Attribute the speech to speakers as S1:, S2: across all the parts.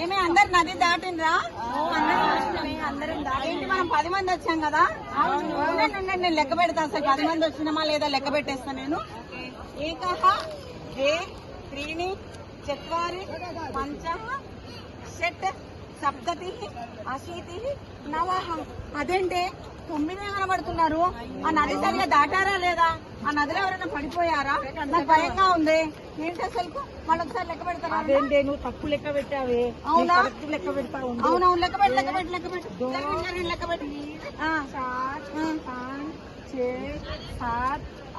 S1: ఏమి అందరు నది దాటిండ్రా? ఏంటి మనం పది మంది వచ్చాం కదా? ఉండండి, ఉండండి, నేను లెక్క పెడతా అసలు పది మంది వచ్చినామా లేదా లెక్క పెట్టేస్తా నేను. ఏకహ ద్వే త్రీణి చత్వారి పంచ షట్ సప్తతి అశీతి నవహ. అదేంటే తొమ్మిదే కనబడుతున్నారు ఆ నది సరిగా దాటారా లేదా? ఆ నదిలో ఎవరైనా పడిపోయారా? నాకు భయంగా ఉంది. ఏంటి అసలు మళ్ళీ ఒకసారి లెక్క పెడతారా?
S2: అదేంటే నువ్వు తప్పు లెక్క పెట్టావే.
S1: అవునా?
S2: లెక్క పెడతావు
S1: అవునవును లెక్క పెట్టి లెక్క పెట్టి లెక్క పెట్టి. లెక్క పెట్టి, లెక్క పెట్టి.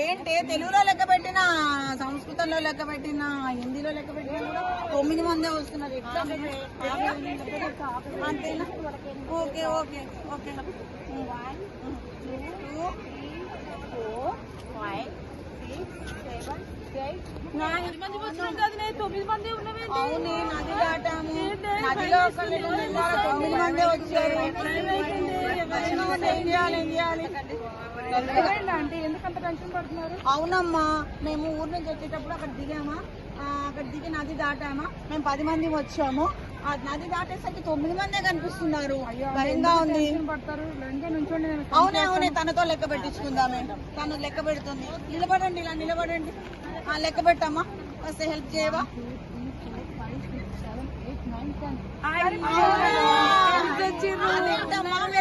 S1: ఏంటి తెలుగులో లెక్క పెట్టిన సంస్కృతంలో లెక్క పెట్టిన హిందీలో లెక్క పెట్టిన కూడా తొమ్మిది మందే వస్తున్నారు ఎట్లా అంతేనా ఓకే ఓకే ఓకే
S2: తొమ్మిది మంది ఉన్నవి
S1: అవునే నది దాటాము నదిలో తొమ్మిది మంది వచ్చారు చేయాలి ఏం చేయాలి? అవునమ్మా మేము ఊరు నుంచి వచ్చేటప్పుడు అక్కడ దిగామా? అక్కడ దిగి నది దాటామా? మేము పది మంది వచ్చాము. ఆ నది దాటేసరికి తొమ్మిది మందే కనిపిస్తున్నారు. భయంగా ఉంది. అవునే అవునే తనతో లెక్క పెట్టించుకుందామే. తను లెక్క పెడుతుంది. నిలబడండి ఇలా నిలబడండి. ఆ లెక్క పెట్టమ్మా. వస్తే హెల్ప్ చేయవా?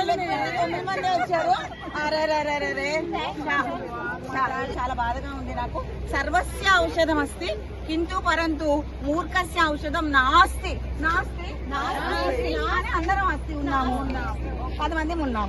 S1: తొమ్మిది మంది వచ్చారు? అరే. చాలా చాలా బాధగా ఉంది నాకు. సర్వస్య ఔషధం అస్తి కింటూ పరంతు మూర్ఖస్య ఔషధం నాస్తి. నాస్తి. అందరం అస్తి ఉన్నాము. పది మంది ఉన్నాము.